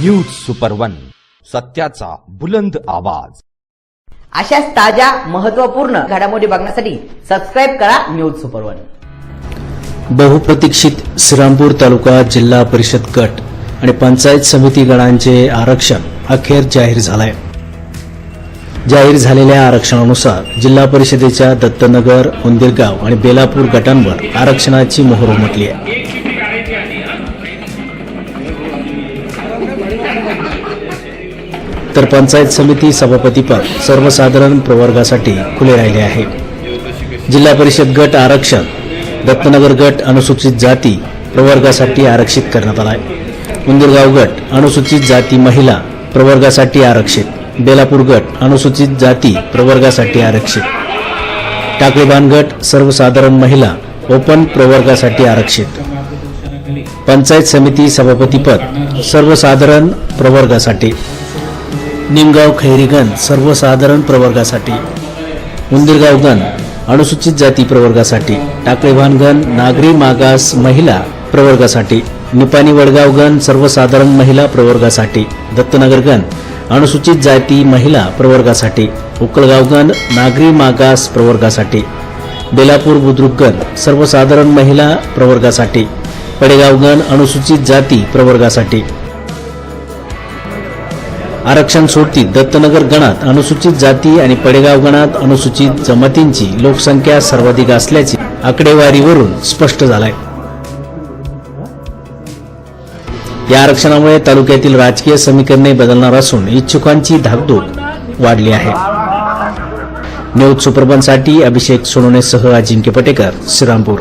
News super one सत्याचा बुलंद आवाज. अशाच ताज्या महत्त्वपूर्ण घडामोडी बघण्यासाठी सबस्क्राईब करा न्यूज सुपर वन. बहुप्रतीक्षित श्रीरामपूर तालुका जिल्हा परिषद गट आणि पंचायत समिती गणांचे आरक्षण अखेर जाहीर झालंय. जाहीर झालेल्या आरक्षणानुसार जिल्हा परिषदेच्या दत्तनगर उंदीरगाव आणि बेलापूर गटांवर आरक्षणाची मोहर उमटली आहे. तर पंचायत समिती सभापतीपद सर्वसाधारण प्रवर्गासाठी खुले राहिले आहे. जिल्हा परिषद गट आरक्षण दत्तनगर गट अनुसूचित जाती प्रवर्गासाठी आरक्षित करण्यात आला आहे उंदीरगाव गट अनुसूचित जाती महिला प्रवर्गासाठी आरक्षित. बेलापूर गट अनुसूचित जाती प्रवर्गासाठी आरक्षित. टाकळीबान गट सर्वसाधारण महिला ओपन प्रवर्गासाठी आरक्षित. पंचायत समिती सभापतीपद सर्वसाधारण प्रवर्गासाठी. निमगाव खैरीगण सर्वसाधारण प्रवर्गासाठी. उंदीरगावगण अनुसूचित जाती प्रवर्गासाठी. टाकळेभानगण नागरी मागास महिला प्रवर्गासाठी. निपाणी वडगावगण सर्वसाधारण महिला प्रवर्गासाठी. दत्तनगरगण अनुसूचित जाती महिला प्रवर्गासाठी. उकळगावगण नागरी मागास प्रवर्गासाठी. बेलापूर बुद्रुकगण सर्वसाधारण महिला प्रवर्गासाठी. पडेगावगण अनुसूचित जाती प्रवर्गासाठी. आरक्षण सोडतीत दत्तनगर गणात अनुसूचित जाती आणि पडेगाव गणात अनुसूचित जमातींची लोकसंख्या सर्वाधिक असल्याचे आकडेवारीवरून स्पष्ट झालंय. या आरक्षणामुळे तालुक्यातील राजकीय समीकरणे बदलणार असून इच्छुकांची धाकधूक वाढली आहे. न्यूज सुपरबनसाठी अभिषेक सोनोनेसह अजिंक्य पटेकर श्रीरामपूर.